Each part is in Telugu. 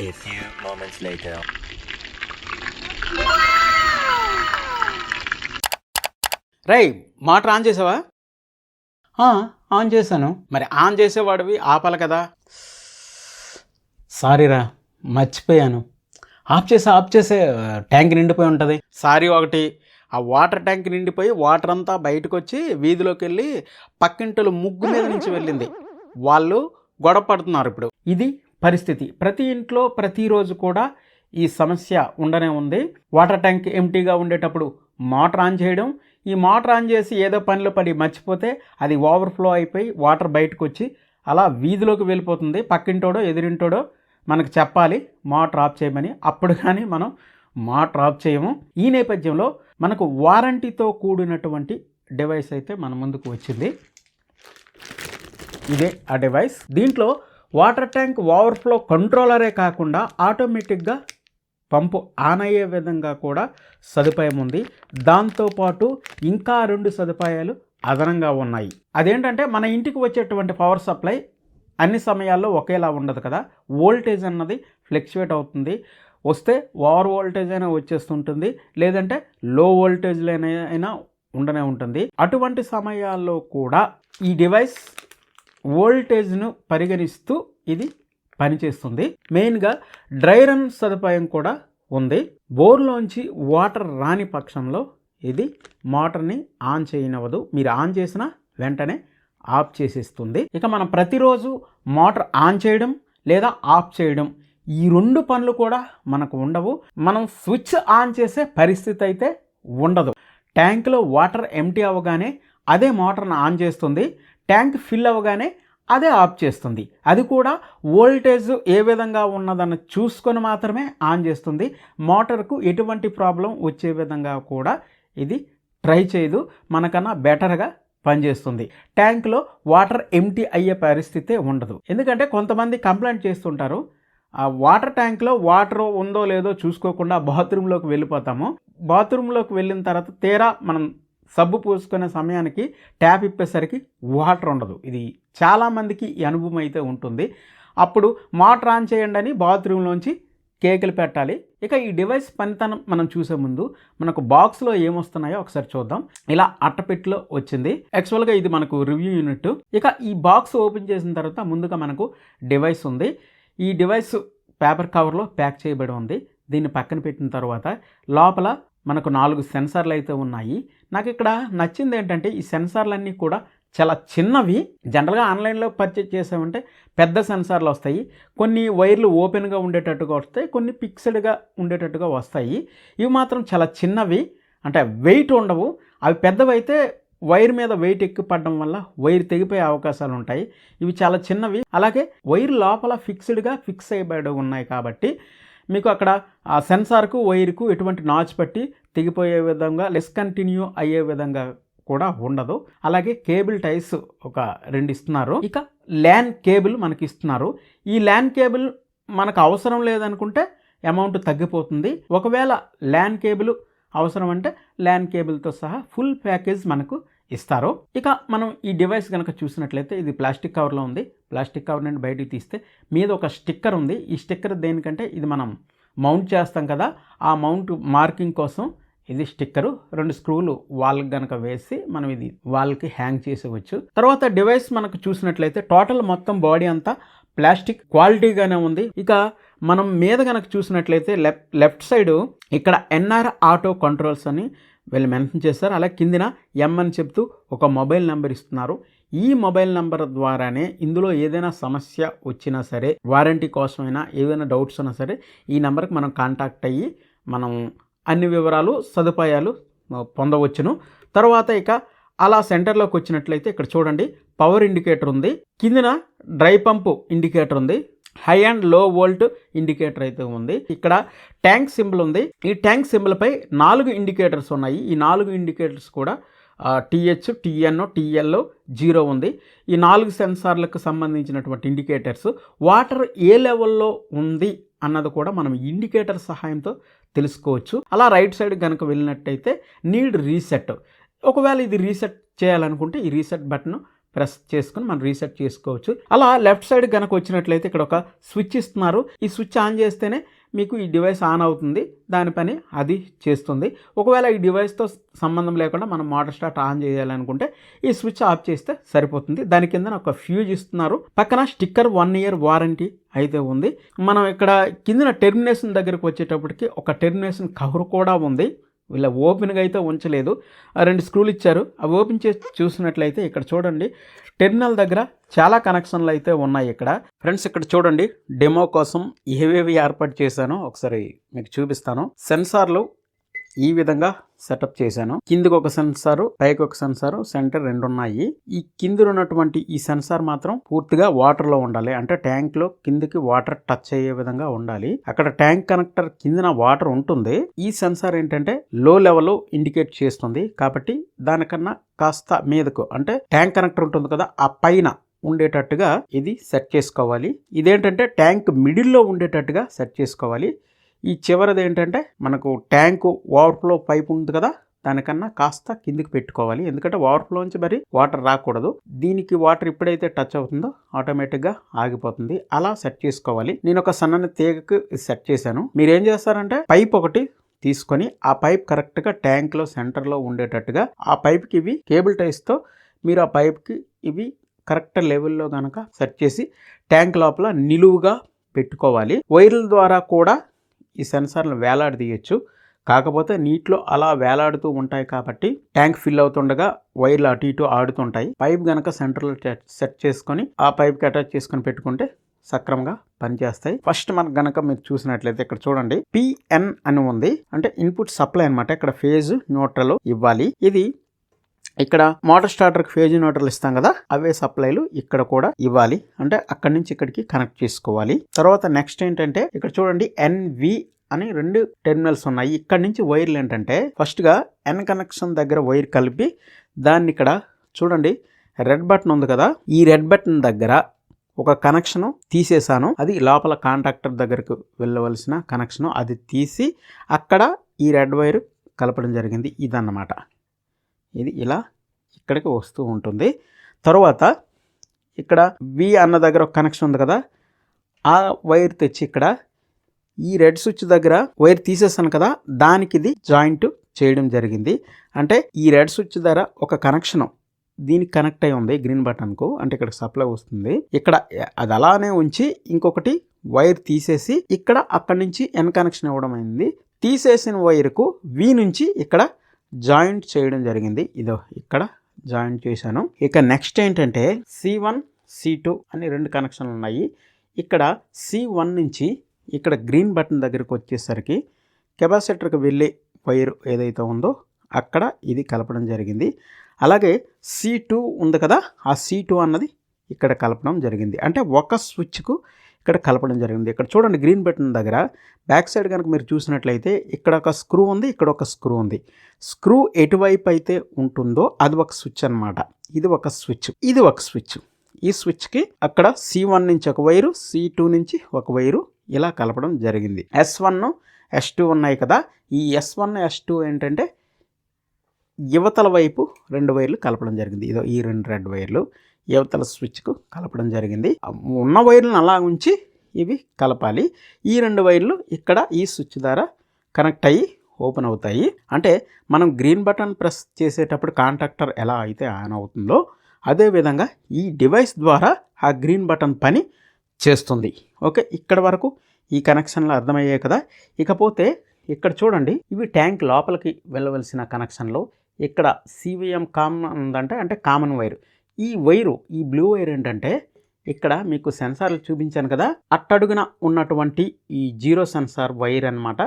A few moments later. రై మోటార్ ఆన్ చేసావా? "ఆ, ఆన్ చేశాను. మరి ఆన్ చేసేవాడివి ఆపాలి కదా. సారీరా మర్చిపోయాను. ఆఫ్ చేసే ఆఫ్ చేసే ట్యాంక్ నిండిపోయి ఉంటుంది. సారీ ఒకటి. ఆ వాటర్ ట్యాంక్ నిండిపోయి వాటర్ అంతా బయటకు వచ్చి వీధిలోకి వెళ్ళి పక్కింటలు ముగ్గు మీద నుంచి వెళ్ళింది. వాళ్ళు గొడవ పడుతున్నారు ఇప్పుడు. ఇది పరిస్థితి. ప్రతి ఇంట్లో ప్రతిరోజు కూడా ఈ సమస్య ఉండనే ఉంది. వాటర్ ట్యాంక్ ఎంటీగా ఉండేటప్పుడు మోటార్ ఆన్ చేయడం. ఈ మోటార్ ఆన్ చేసి ఏదో పనిలో పడి మర్చిపోతే అది ఓవర్ఫ్లో అయిపోయి వాటర్ బయటకు వచ్చి అలా వీధిలోకి వెళ్ళిపోతుంది. పక్కింటోడో ఎదురింటోడో మనకు చెప్పాలి మోటార్ ఆఫ్ చేయమని. అప్పుడు కానీ మనం మోటార్ ఆఫ్ చేయము. ఈ నేపథ్యంలో మనకు వారంటీతో కూడినటువంటి డివైస్ అయితే మన ముందుకు వచ్చింది. ఇదే ఆ డివైస్. దీంట్లో వాటర్ ట్యాంక్ ఓవర్ఫ్లో కంట్రోలరే కాకుండా ఆటోమేటిక్గా పంపు ఆన్ అయ్యే విధంగా కూడా సదుపాయం ఉంది. దాంతోపాటు ఇంకా రెండు సదుపాయాలు అదనంగా ఉన్నాయి. అదేంటంటే మన ఇంటికి వచ్చేటువంటి పవర్ సప్లై అన్ని సమయాల్లో ఒకేలా ఉండదు కదా. వోల్టేజ్ అన్నది ఫ్లెక్చువేట్ అవుతుంది. వస్తే ఓవర్ వోల్టేజ్ అయినా వచ్చేస్తుంటుంది. లేదంటే లో వోల్టేజ్లోనైనా ఉండనే ఉంటుంది. అటువంటి సమయాల్లో కూడా ఈ డివైస్ వోల్టేజ్ను పరిగణిస్తూ ఇది పనిచేస్తుంది. మెయిన్గా డ్రై రన్ సదుపాయం కూడా ఉంది. బోర్లోంచి వాటర్ రాని పక్షంలో ఇది మోటార్ని ఆన్ చేయనవదు మీరు ఆన్ చేసినా వెంటనే ఆఫ్ చేసేస్తుంది. ఇక మనం ప్రతిరోజు మోటార్ ఆన్ చేయడం లేదా ఆఫ్ చేయడం ఈ రెండు పనులు కూడా మనకు ఉండవు. మనం స్విచ్ ఆన్ చేసే పరిస్థితి అయితే ఉండదు. ట్యాంక్లో వాటర్ ఎంటీ అవ్వగానే అదే మోటార్ను ఆన్ చేస్తుంది. ట్యాంక్ ఫిల్ అవ్వగానే అదే ఆఫ్ చేస్తుంది. అది కూడా వోల్టేజ్ ఏ విధంగా ఉన్నదని చూసుకొని మాత్రమే ఆన్ చేస్తుంది. మోటార్కు ఎటువంటి ప్రాబ్లం వచ్చే విధంగా కూడా ఇది ట్రై చేయదు. మనకన్నా బెటర్గా పనిచేస్తుంది. ట్యాంక్లో వాటర్ ఎంటీ అయ్యే పరిస్థితే ఉండదు. ఎందుకంటే కొంతమంది కంప్లైంట్ చేస్తుంటారు ఆ వాటర్ ట్యాంక్లో వాటర్ ఉందో లేదో చూసుకోకుండా బాత్రూంలోకి వెళ్ళిపోతాము. బాత్రూంలోకి వెళ్ళిన తర్వాత తీరా మనం సబ్బు పూసుకునే సమయానికి ట్యాప్ ఇప్పేసరికి వాటర్ ఉండదు. ఇది చాలామందికి ఈ అనుభవం అయితే ఉంటుంది. అప్పుడు మోటార్ ఆన్ చేయండి అని బాత్రూంలోంచి కేకులు పెట్టాలి. ఇక ఈ డివైస్ పనితనం మనం చూసే ముందు మనకు బాక్స్లో ఏమొస్తున్నాయో ఒకసారి చూద్దాం. ఇలా అట్టపెట్టిలో వచ్చింది. యాక్చువల్గా ఇది మనకు రివ్యూ యూనిట్. ఇక ఈ బాక్స్ ఓపెన్ చేసిన తర్వాత ముందుగా మనకు డివైస్ ఉంది. ఈ డివైస్ పేపర్ కవర్లో ప్యాక్ చేయబడి ఉంది. దీన్ని పక్కన పెట్టిన తర్వాత లోపల మనకు నాలుగు సెన్సార్లు అయితే ఉన్నాయి. నాకు ఇక్కడ నచ్చింది ఏంటంటే ఈ సెన్సార్లన్నీ కూడా చాలా చిన్నవి. జనరల్గా ఆన్లైన్లో పర్చేజ్ చేసామంటే పెద్ద సెన్సార్లు వస్తాయి. కొన్ని వైర్లు ఓపెన్గా ఉండేటట్టుగా వస్తాయి. కొన్ని ఫిక్స్డ్గా ఉండేటట్టుగా వస్తాయి. ఇవి మాత్రం చాలా చిన్నవి. అంటే వెయిట్ ఉండవు. అవి పెద్దవైతే వైర్ మీద వెయిట్ ఎక్కువ పడడం వల్ల వైర్ తెగిపోయే అవకాశాలు ఉంటాయి. ఇవి చాలా చిన్నవి. అలాగే వైర్ లోపల ఫిక్స్డ్గా ఫిక్స్ అయిబడి ఉన్నాయి కాబట్టి మీకు అక్కడ ఆ సెన్సార్కు వైర్కు ఎటువంటి నాచ్ పట్టి తెగిపోయే విధంగా లెస్ కంటిన్యూ అయ్యే విధంగా కూడా ఉండదు. అలాగే కేబుల్ టైస్ ఒక రెండు ఇస్తున్నారు. ఇక ల్యాన్ కేబుల్ మనకి ఇస్తున్నారు. ఈ ల్యాన్ కేబుల్ మనకు అవసరం లేదనుకుంటే అమౌంట్ తగ్గిపోతుంది. ఒకవేళ ల్యాన్ కేబుల్ అవసరం అంటే ల్యాన్ కేబుల్తో సహా ఫుల్ ప్యాకేజ్ మనకు ఇస్తారు. ఇక మనం ఈ డివైస్ కనుక చూసినట్లయితే ఇది ప్లాస్టిక్ కవర్లో ఉంది. ప్లాస్టిక్ కవర్ నుండి బయటికి తీస్తే మీద ఒక స్టిక్కర్ ఉంది. ఈ స్టిక్కర్ దేనికంటే ఇది మనం మౌంట్ చేస్తాం కదా ఆ మౌంట్ మార్కింగ్ కోసం ఇది స్టిక్కరు. రెండు స్క్రూలు వాల్కి కనుక వేసి మనం ఇది వాల్కి హ్యాంగ్ చేసేవచ్చు. తర్వాత డివైస్ మనకు చూసినట్లయితే టోటల్ మొత్తం బాడీ అంతా ప్లాస్టిక్ క్వాలిటీగానే ఉంది. ఇక మనం మీద కనుక చూసినట్లయితే లెఫ్ట్ లెఫ్ట్ సైడ్ ఇక్కడ ఎన్ఆర్ ఆటో కంట్రోల్స్ అని వీళ్ళు మెన్షన్ చేస్తారు అలా కిందిన ఎం అని చెప్తూ ఒక మొబైల్ నెంబర్ ఇస్తున్నారు. ఈ మొబైల్ నెంబర్ ద్వారానే ఇందులో ఏదైనా సమస్య వచ్చినా సరే వారంటీ కోసమైనా ఏదైనా డౌట్స్ ఉన్నా సరే ఈ నెంబర్కి మనం కాంటాక్ట్ అయ్యి మనం అన్ని వివరాలు సదుపాయాలు పొందవచ్చును. తర్వాత ఇక అలా సెంటర్లోకి వచ్చినట్లయితే ఇక్కడ చూడండి పవర్ ఇండికేటర్ ఉంది. కిందిన డ్రై పంపు ఇండికేటర్ ఉంది. హై అండ్లో వోల్ట్ ఇండికేటర్ అయితే ఉంది. ఇక్కడ ట్యాంక్ సింబల్ ఉంది. ఈ ట్యాంక్ సింబల్పై నాలుగు ఇండికేటర్స్ ఉన్నాయి. ఈ నాలుగు ఇండికేటర్స్ కూడా టీహెచ్ టీఎన్ టీఎల్ జీరో ఉంది. ఈ నాలుగు సెన్సార్లకు సంబంధించినటువంటి ఇండికేటర్స్ వాటర్ ఏ లెవెల్లో ఉంది అన్నది కూడా మనం ఇండికేటర్ సహాయంతో తెలుసుకోవచ్చు. అలా రైట్ సైడ్ కనుక వెళ్ళినట్టయితే నీడ్ రీసెట్. ఒకవేళ ఇది రీసెట్ చేయాలనుకుంటే ఈ రీసెట్ బటన్ ప్రెస్ చేసుకుని మనం రీసెట్ చేసుకోవచ్చు. అలా లెఫ్ట్ సైడ్ కనుక వచ్చినట్లయితే ఇక్కడ ఒక స్విచ్ ఇస్తున్నారు. ఈ స్విచ్ ఆన్ చేస్తేనే మీకు ఈ డివైస్ ఆన్ అవుతుంది. దాని పని అది చేస్తుంది. ఒకవేళ ఈ డివైస్తో సంబంధం లేకుండా మనం మోటార్ స్టార్ట్ ఆన్ చేయాలనుకుంటే ఈ స్విచ్ ఆఫ్ చేస్తే సరిపోతుంది. దాని కింద ఒక ఫ్యూజ్ ఇస్తున్నారు. పక్కన స్టిక్కర్ వన్ ఇయర్ వారంటీ అయితే ఉంది. మనం ఇక్కడ కింద టెర్మినేషన్ దగ్గరకు వచ్చేటప్పటికి ఒక టెర్మినేషన్ కవర్ కూడా ఉంది. వీళ్ళ ఓపెన్గా అయితే ఉంచలేదు. ఆ రెండు స్క్రూలు ఇచ్చారు. అవి ఓపెన్ చేసి చూసినట్లయితే ఇక్కడ చూడండి టెర్మినల్ దగ్గర చాలా కనెక్షన్లు అయితే ఉన్నాయి ఇక్కడ. ఫ్రెండ్స్ ఇక్కడ చూడండి డెమో కోసం ఏవేవి ఏర్పాటు చేశానో ఒకసారి మీకు చూపిస్తాను. సెన్సార్లు ఈ విధంగా సెటప్ చేశాను. కిందకి ఒక సెన్సార్ పైకి ఒక సెన్సార్ సెంటర్ రెండు ఉన్నాయి ఈ కింద ఉన్నటువంటి ఈ సెన్సార్ మాత్రం పూర్తిగా వాటర్లో ఉండాలి. అంటే ట్యాంక్లో కిందకి వాటర్ టచ్ అయ్యే విధంగా ఉండాలి. అక్కడ ట్యాంక్ కనెక్టర్ కిందన వాటర్ ఉంటుంది. ఈ సెన్సార్ ఏంటంటే లో లెవెల్ ఇండికేట్ చేస్తుంది. కాబట్టి దానికన్నా కాస్త మీదకు అంటే ట్యాంక్ కనెక్టర్ ఉంటుంది కదా ఆ పైన ఉండేటట్టుగా ఇది సెట్ చేసుకోవాలి. ఇదేంటంటే ట్యాంక్ మిడిల్లో ఉండేటట్టుగా సెట్ చేసుకోవాలి. ఈ చివరిది ఏంటంటే మనకు ట్యాంకు ఓవర్ఫ్లో పైప్ ఉంది కదా దానికన్నా కాస్త కిందికి పెట్టుకోవాలి. ఎందుకంటే ఓవర్ఫ్లో నుంచి మరి వాటర్ రాకూడదు. దీనికి వాటర్ ఎప్పుడైతే టచ్ అవుతుందో ఆటోమేటిక్గా ఆగిపోతుంది. అలా సెట్ చేసుకోవాలి. నేను ఒక సన్నని తీగకు సెట్ చేశాను. మీరు ఏం చేస్తారంటే పైప్ ఒకటి తీసుకొని ఆ పైప్ కరెక్ట్గా ట్యాంక్లో సెంటర్లో ఉండేటట్టుగా ఆ పైప్కి ఇవి కేబుల్ టైస్తో మీరు ఆ పైప్కి ఇవి కరెక్ట్ లెవెల్లో కనుక సెట్ చేసి ట్యాంక్ లోపల నిలువుగా పెట్టుకోవాలి. వైర్ల ద్వారా కూడా ఈ సెన్సార్లు వేలాడదీయచ్చు. కాకపోతే నీటిలో అలా వేలాడుతూ ఉంటాయి కాబట్టి ట్యాంక్ ఫిల్ అవుతుండగా వైర్లు అటు ఇటు ఆడుతుంటాయి. పైప్ గనక సెంటర్లో సెట్ చేసుకొని ఆ పైప్కి అటాచ్ చేసుకొని పెట్టుకుంటే సక్రమంగా పనిచేస్తాయి. ఫస్ట్ మనకు గనక మీరు చూసినట్లయితే ఇక్కడ చూడండి. పిఎన్ అని ఉంది. అంటే ఇన్పుట్ సప్లై అనమాట ఇక్కడ ఫేజ్ న్యూట్రల్ ఇవ్వాలి. ఇది ఇక్కడ మోటార్ స్టార్టర్కి ఫేజ్ ఇన్వర్టర్లు ఇస్తాం కదా అవే సప్లైలు ఇక్కడ కూడా ఇవ్వాలి. అంటే అక్కడి నుంచి ఇక్కడికి కనెక్ట్ చేసుకోవాలి. తర్వాత నెక్స్ట్ ఏంటంటే ఇక్కడ చూడండి ఎన్వి అని రెండు టెర్మినల్స్ ఉన్నాయి. ఇక్కడ నుంచి వైర్లు ఏంటంటే ఫస్ట్గా ఎన్ కనెక్షన్ దగ్గర వైర్ కలిపి దాన్ని ఇక్కడ చూడండి రెడ్ బటన్ ఉంది కదా ఈ రెడ్ బటన్ దగ్గర ఒక కనెక్షన్ తీసేసాను. అది లోపల కాంట్రాక్టర్ దగ్గరకు వెళ్ళవలసిన కనెక్షన్ అది తీసి అక్కడ ఈ రెడ్ వైర్ కలపడం జరిగింది. ఇదన్నమాట. ఇది ఇలా ఇక్కడికి వస్తూ ఉంటుంది. తర్వాత ఇక్కడ వి అన్న దగ్గర ఒక కనెక్షన్ ఉంది కదా ఆ వైర్ తెచ్చి ఇక్కడ ఈ రెడ్ స్విచ్ దగ్గర వైర్ తీసేసాను కదా దానికి ఇది జాయింట్ చేయడం జరిగింది. అంటే ఈ రెడ్ స్విచ్ దగ్గర ఒక కనెక్షన్ దీనికి కనెక్ట్ అయి ఉంది గ్రీన్ బటన్కు అంటే ఇక్కడ సప్లై వస్తుంది. ఇక్కడ అది అలానే ఉంచి ఇంకొకటి వైర్ తీసేసి ఇక్కడ అక్కడి నుంచి ఎన్ కనెక్షన్ ఇవ్వడం అయింది. తీసేసిన వైర్కు వి నుంచి ఇక్కడ జాయింట్ చేయడం జరిగింది. ఇదో ఇక్కడ జాయింట్ చేశాను. ఇక నెక్స్ట్ ఏంటంటే సి వన్ సి టూ అని రెండు కనెక్షన్లు ఉన్నాయి. ఇక్కడ సి వన్ నుంచి ఇక్కడ గ్రీన్ బటన్ దగ్గరకు వచ్చేసరికి కెపాసిటర్కి వెళ్ళే వైర్ ఏదైతే ఉందో అక్కడ ఇది కలపడం జరిగింది. అలాగే సి టూ ఉంది కదా ఆ సి టూ అన్నది ఇక్కడ కలపడం జరిగింది. అంటే ఒక స్విచ్కు ఇక్కడ కలపడం జరిగింది. ఇక్కడ చూడండి గ్రీన్ బటన్ దగ్గర బ్యాక్ సైడ్ కనుక మీరు చూసినట్లయితే ఇక్కడ ఒక స్క్రూ ఉంది ఇక్కడ ఒక స్క్రూ ఉంది. స్క్రూ ఎటువైపు అయితే ఉంటుందో అది ఒక స్విచ్ అనమాట ఇది ఒక స్విచ్. ఇది ఒక స్విచ్. ఈ స్విచ్కి అక్కడ సి వన్ నుంచి ఒక వైరు సి టూ నుంచి ఒక వైరు ఇలా కలపడం జరిగింది. ఎస్ వన్ ఎస్ టూ ఉన్నాయి కదా. ఈ ఎస్ వన్ ఎస్ టూ ఏంటంటే యువతల వైపు రెండు వైర్లు కలపడం జరిగింది. ఇదో ఈ రెండు రెడ్ వైర్లు. యువతల స్విచ్కు కలపడం జరిగింది. ఉన్న వైర్లను అలా ఉంచి ఇవి కలపాలి. ఈ రెండు వైర్లు ఇక్కడ ఈ స్విచ్ ద్వారా కనెక్ట్ అయ్యి ఓపెన్ అవుతాయి. అంటే మనం గ్రీన్ బటన్ ప్రెస్ చేసేటప్పుడు కాంట్రాక్టర్ ఎలా అయితే ఆన్ అవుతుందో అదేవిధంగా ఈ డివైస్ ద్వారా ఆ గ్రీన్ బటన్ పని చేస్తుంది. ఓకే ఇక్కడ వరకు ఈ కనెక్షన్లు అర్థమయ్యాయి కదా. ఇకపోతే ఇక్కడ చూడండి ఇవి ట్యాంక్ లోపలికి వెళ్ళవలసిన కనెక్షన్లు. ఇక్కడ సివిఎం కామన్ ఉందంటే అంటే కామన్ వైర్ ఈ వైరు ఈ బ్లూ వైర్ ఏంటంటే ఇక్కడ మీకు సెన్సార్లు చూపించాను కదా అట్టడుగున ఉన్నటువంటి ఈ జీరో సెన్సార్ వైర్ అన్నమాట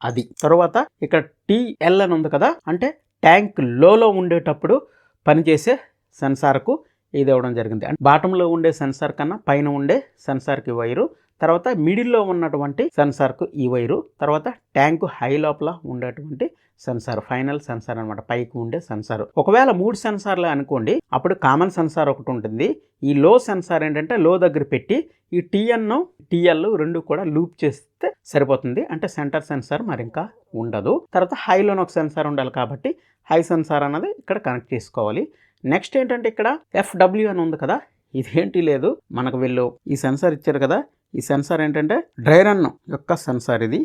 అది. తర్వాత ఇక్కడ టీఎల్ అని ఉంది కదా అంటే ట్యాంక్ లోలో ఉండేటప్పుడు పనిచేసే సెన్సార్కు ఇది ఇవ్వడం జరిగింది. అంటే బాటంలో ఉండే సెన్సార్ కన్నా పైన ఉండే సెన్సార్కి వైరు తర్వాత మిడిల్లో ఉన్నటువంటి సెన్సార్కు ఈ వైరు తర్వాత ట్యాంకు హై లోపల ఉండేటువంటి సెన్సార్ ఫైనల్ సెన్సార్ అనమాట పైకి ఉండే సెన్సార్. ఒకవేళ మూడు సెన్సార్లు అనుకోండి అప్పుడు కామన్ సెన్సార్ ఒకటి ఉంటుంది. ఈ లో సెన్సార్ ఏంటంటే లో దగ్గర పెట్టి ఈ టీఎన్ టీఎల్ రెండు కూడా లూప్ చేస్తే సరిపోతుంది. అంటే సెంటర్ సెన్సార్ మరి ఇంకా ఉండదు. తర్వాత హైలోనే ఒక సెన్సార్ ఉండాలి కాబట్టి హై సెన్సార్ అన్నది ఇక్కడ కనెక్ట్ చేసుకోవాలి. నెక్స్ట్ ఏంటంటే ఇక్కడ ఎఫ్డబ్ల్యూ అని ఉంది కదా ఇదేంటి లేదు మనకు వీళ్ళు ఈ సెన్సార్ ఇచ్చారు కదా ఈ సెన్సార్ ఏంటంటే డ్రై రన్ యొక్క సెన్సార్ ఇది.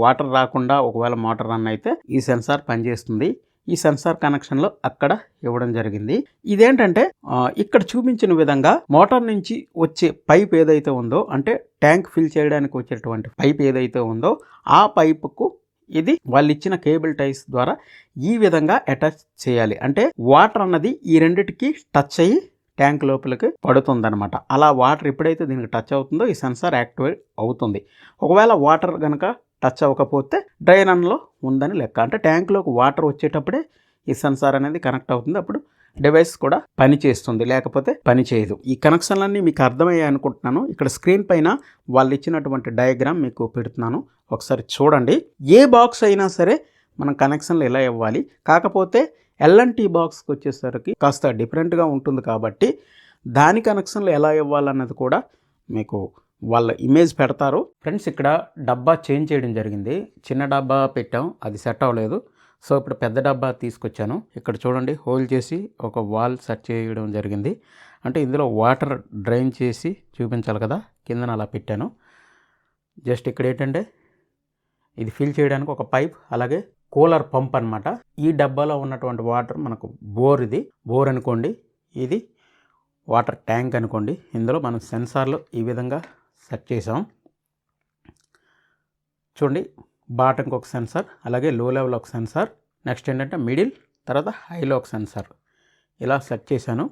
వాటర్ రాకుండా ఒకవేళ మోటార్ రన్ అయితే ఈ సెన్సార్ పనిచేస్తుంది. ఈ సెన్సార్ కనెక్షన్లో అక్కడ ఇవ్వడం జరిగింది. ఇదేంటంటే ఇక్కడ చూపించిన విధంగా మోటార్ నుంచి వచ్చే పైప్ ఏదైతే ఉందో అంటే ట్యాంక్ ఫిల్ చేయడానికి వచ్చేటువంటి పైప్ ఏదైతే ఉందో ఆ పైపుకు ఇది వాళ్ళు ఇచ్చిన కేబుల్ టైస్ ద్వారా ఈ విధంగా అటాచ్ చేయాలి. అంటే వాటర్ అన్నది ఈ రెండిటికి టచ్ అయ్యి ట్యాంక్ లోపలికి పడుతుందనమాట అలా వాటర్ ఎప్పుడైతే దీనికి టచ్ అవుతుందో ఈ సెన్సార్ యాక్టివేట్ అవుతుంది. ఒకవేళ వాటర్ కనుక టచ్ అవ్వకపోతే డ్రై రన్లో ఉందని లెక్క. అంటే ట్యాంక్లోకి వాటర్ వచ్చేటప్పుడే ఈ సెన్సార్ అనేది కనెక్ట్ అవుతుంది. అప్పుడు డివైస్ కూడా పనిచేస్తుంది లేకపోతే పని చేయదు. ఈ కనెక్షన్లన్నీ మీకు అర్థమయ్యాయి అనుకుంటున్నాను. ఇక్కడ స్క్రీన్ పైన వాళ్ళు ఇచ్చినటువంటి డయాగ్రామ్ మీకు పెడుతున్నాను. ఒకసారి చూడండి. ఏ బాక్స్ అయినా సరే మనం కనెక్షన్లు ఎలా ఇవ్వాలి? కాకపోతే ఎల్ఎన్టీ బాక్స్కి వచ్చేసరికి కాస్త డిఫరెంట్గా ఉంటుంది కాబట్టి దాని కనెక్షన్లు ఎలా ఇవ్వాలన్నది కూడా మీకు వాళ్ళ ఇమేజ్ పెడతారు. ఫ్రెండ్స్ ఇక్కడ డబ్బా చేంజ్ చేయడం జరిగింది. చిన్న డబ్బా పెట్టాం. అది సెట్ అవ్వలేదు. సో ఇప్పుడు పెద్ద డబ్బా తీసుకొచ్చాను. ఇక్కడ చూడండి హోల్ చేసి ఒక వాల్ సెట్ చేయడం జరిగింది. అంటే ఇందులో వాటర్ డ్రైన్ చేసి చూపించాలి కదా కిందన అలా పెట్టాను. జస్ట్ ఇక్కడ ఏంటంటే ఇది ఫిల్ చేయడానికి ఒక పైప్ అలాగే కూలర్ పంప్ అన్నమాట. ఈ డబ్బాలో ఉన్నటువంటి వాటర్ మనకు బోర్ ఇది. బోర్ అనుకోండి ఇది వాటర్ ట్యాంక్ అనుకోండి. ఇందులో మనం సెన్సార్లు ఈ విధంగా సెట్ చేసాం చూడండి బాటంకి ఒక సెన్సార్ అలాగే లో లెవెల్ ఒక సెన్సార్. నెక్స్ట్ ఏంటంటే మిడిల్ తర్వాత హైలో ఒక సెన్సార్. ఇలా సెట్ చేశాను.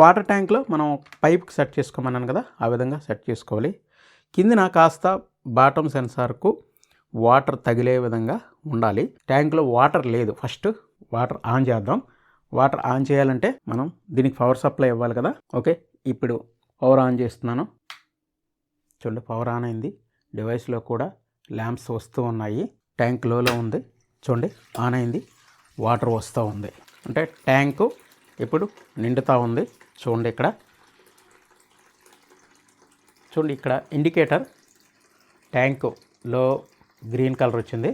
వాటర్ ట్యాంక్లో మనం పైప్కి సెట్ చేసుకోమన్నాను కదా ఆ విధంగా సెట్ చేసుకోవాలి. కిందిన కాస్త బాటమ్ సెన్సార్కు వాటర్ తగిలే విధంగా ఉండాలి. ట్యాంక్లో వాటర్ లేదు. ఫస్ట్ వాటర్ ఆన్ చేద్దాం. వాటర్ ఆన్ చేయాలంటే మనం దీనికి పవర్ సప్లై ఇవ్వాలి కదా. ఓకే ఇప్పుడు పవర్ ఆన్ చేస్తున్నాను. చూడండి పవర్ ఆన్ అయింది. డివైస్లో కూడా ల్యాంప్స్ వస్తూ ఉన్నాయి. ట్యాంక్ లోలో ఉంది. చూడండి ఆన్ అయింది. వాటర్ వస్తూ ఉంది. అంటే ట్యాంకు ఇప్పుడు నిండుతూ ఉంది. చూడండి ఇక్కడ. చూడండి ఇక్కడ ఇండికేటర్ ట్యాంకులో గ్రీన్ కలర్ వచ్చింది.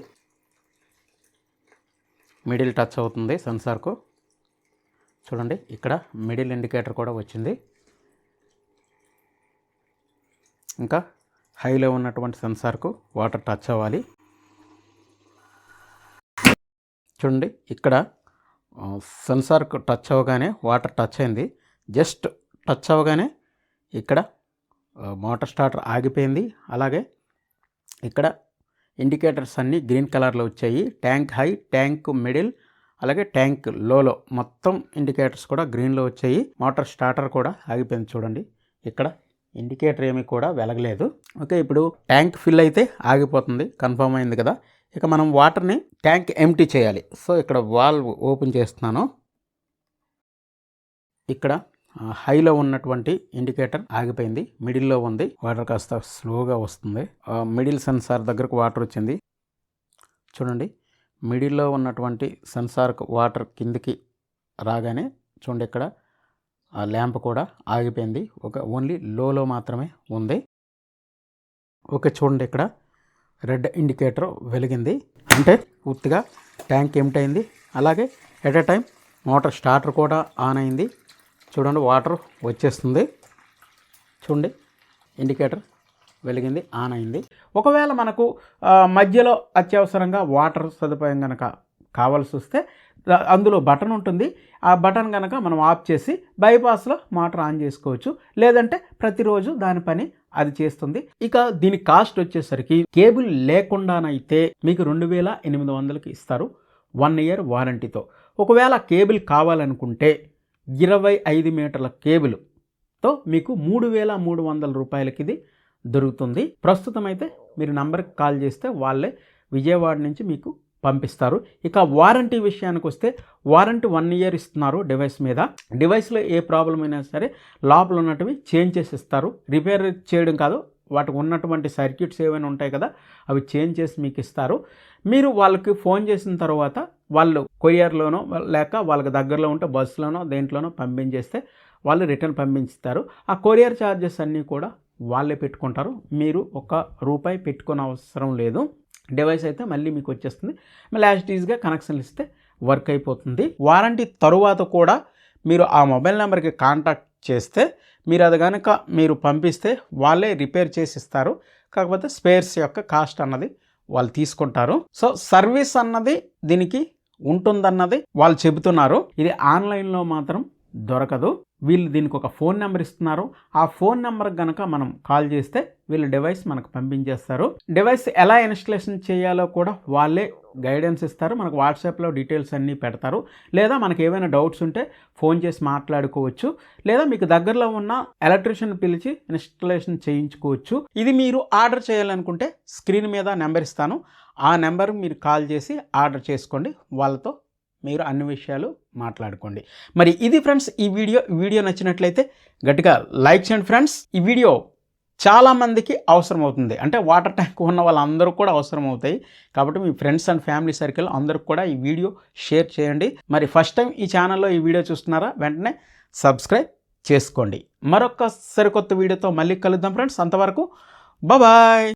మిడిల్ టచ్ అవుతుంది సెన్సార్కు. చూడండి ఇక్కడ మిడిల్ ఇండికేటర్ కూడా వచ్చింది. ఇంకా హైలో ఉన్నటువంటి సెన్సార్కు వాటర్ టచ్ అవ్వాలి. చూడండి ఇక్కడ సెన్సార్కు టచ్ అవ్వగానే వాటర్ టచ్ అయింది. జస్ట్ టచ్ అవ్వగానే ఇక్కడ మోటార్ స్టార్టర్ ఆగిపోయింది. అలాగే ఇక్కడ ఇండికేటర్స్ అన్నీ గ్రీన్ కలర్లో వచ్చాయి. ట్యాంక్ హై ట్యాంక్ మిడిల్ అలాగే ట్యాంక్ లోలో మొత్తం ఇండికేటర్స్ కూడా గ్రీన్లో వచ్చాయి. మోటార్ స్టార్టర్ కూడా ఆగిపోయింది చూడండి. ఇక్కడ ఇండికేటర్ ఏమీ కూడా వెలగలేదు. ఓకే ఇప్పుడు ట్యాంక్ ఫిల్ అయితే ఆగిపోతుంది కన్ఫర్మ్ అయింది కదా. ఇక మనం వాటర్ని ట్యాంక్ ఎంటీ చేయాలి. సో ఇక్కడ వాల్వ్ ఓపెన్ చేస్తున్నాను. ఇక్కడ హైలో ఉన్నటువంటి ఇండికేటర్ ఆగిపోయింది. మిడిల్లో ఉంది. వాటర్ కాస్త స్లోగా వస్తుంది. మిడిల్ సెన్సార్ దగ్గరకు వాటర్ వచ్చింది. చూడండి. మిడిల్లో ఉన్నటువంటి సెన్సార్కు వాటర్ కిందికి రాగానే చూడండి ఇక్కడ ఆ ల్యాంప్ కూడా ఆగిపోయింది. ఒక ఓన్లీ లోలో మాత్రమే ఉంది. ఓకే చూడండి ఇక్కడ రెడ్ ఇండికేటర్ వెలిగింది. అంటే పూర్తిగా ట్యాంక్ ఏమిటైంది అలాగే at a time motor starter కూడా ఆన్ అయింది. చూడండి వాటర్ వచ్చేస్తుంది. చూడండి ఇండికేటర్ వెలిగింది ఆన్ అయింది. ఒకవేళ మనకు మధ్యలో అత్యవసరంగా వాటర్ సదుపాయం కనుక కావాల్సి వస్తే అందులో బటన్ ఉంటుంది. ఆ బటన్ కనుక మనం ఆఫ్ చేసి బైపాస్లో మోటార్ ఆన్ చేసుకోవచ్చు. లేదంటే ప్రతిరోజు దాని పని అది చేస్తుంది. ఇక దీని కాస్ట్ వచ్చేసరికి కేబుల్ లేకుండానైతే మీకు రెండు వేల ఎనిమిది వందలకి ఇస్తారు వన్ ఇయర్ వారంటీతో ఒకవేళ కేబుల్ కావాలనుకుంటే ఇరవై ఐదు మీటర్ల కేబుల్తో మీకు మూడు వేల మూడు వందల రూపాయలకి ఇది దొరుకుతుంది. ప్రస్తుతం అయితే మీరు నంబర్కి కాల్ చేస్తే వాళ్ళే విజయవాడ నుంచి మీకు పంపిస్తారు. ఇక వారంటీ విషయానికి వస్తే వారంటీ వన్ ఇయర్ ఇస్తున్నారు డివైస్ మీద. డివైస్లో ఏ ప్రాబ్లం అయినా సరే లోపల ఉన్నటివి చేంజ్ చేసి ఇస్తారు రిపేర్ చేయడం కాదు వాటికి ఉన్నటువంటి సర్క్యూట్స్ ఏమైనా ఉంటాయి కదా అవి చేంజ్ చేసి మీకు ఇస్తారు. మీరు వాళ్ళకి ఫోన్ చేసిన తర్వాత వాళ్ళు కొరియర్లోనో లేక వాళ్ళకి దగ్గరలో ఉంటే బస్సులోనో దేంట్లోనో పంపించేస్తే వాళ్ళు రిటర్న్ పంపించుతారు ఆ కొరియర్ ఛార్జెస్ అన్నీ కూడా వాళ్ళే పెట్టుకుంటారు. మీరు ఒక రూపాయి పెట్టుకునే అవసరం లేదు. డివైస్ అయితే మళ్ళీ మీకు వచ్చేస్తుంది. మళ్ళీ యాజ్ ఈజ్గా కనెక్షన్ ఇస్తే వర్క్ అయిపోతుంది. వారంటీ తరువాత కూడా మీరు ఆ మొబైల్ నెంబర్కి కాంటాక్ట్ చేస్తే మీరు అది కనుక మీరు పంపిస్తే వాళ్ళే రిపేర్ చేసి ఇస్తారు కాకపోతే స్పేర్స్ యొక్క కాస్ట్ అన్నది వాళ్ళు తీసుకుంటారు. సో సర్వీస్ అన్నది దీనికి ఉంటుందన్నది వాళ్ళు చెబుతున్నారు. ఇది ఆన్లైన్లో మాత్రం దొరకదు. వీళ్ళు దీనికి ఒక ఫోన్ నెంబర్ ఇస్తున్నారు. ఆ ఫోన్ నెంబర్ కనుక మనం కాల్ చేస్తే వీళ్ళు డివైస్ మనకు పంపించేస్తారు. డివైస్ ఎలా ఇన్స్టలేషన్ చేయాలో కూడా వాళ్ళే గైడెన్స్ ఇస్తారు. మనకు వాట్సాప్లో డీటెయిల్స్ అన్నీ పెడతారు. లేదా మనకు ఏమైనా డౌట్స్ ఉంటే ఫోన్ చేసి మాట్లాడుకోవచ్చు. లేదా మీకు దగ్గరలో ఉన్న ఎలక్ట్రీషియన్ పిలిచి ఇన్స్టలేషన్ చేయించుకోవచ్చు. ఇది మీరు ఆర్డర్ చేయాలనుకుంటే స్క్రీన్ మీద నెంబర్ ఇస్తాను. ఆ నెంబర్ మీరు కాల్ చేసి ఆర్డర్ చేసుకోండి. వాళ్ళతో మీరు అన్ని విషయాలు మాట్లాడుకోండి. మరి ఇది ఫ్రెండ్స్ ఈ వీడియో. వీడియో నచ్చినట్లయితే గట్టిగా లైక్ చేయండి ఫ్రెండ్స్ ఈ వీడియో చాలామందికి అవసరం అవుతుంది అంటే వాటర్ ట్యాంక్ ఉన్న వాళ్ళందరూ కూడా అవసరం అవుతాయి కాబట్టి మీ ఫ్రెండ్స్ అండ్ ఫ్యామిలీ సర్కిల్ అందరికి కూడా ఈ వీడియో షేర్ చేయండి. మరి ఫస్ట్ టైం ఈ ఛానల్లో ఈ వీడియో చూస్తున్నారా? వెంటనే సబ్స్క్రైబ్ చేసుకోండి. మరొక సరికొత్త వీడియోతో మళ్ళీ కలుద్దాం ఫ్రెండ్స్. అంతవరకు బాయ్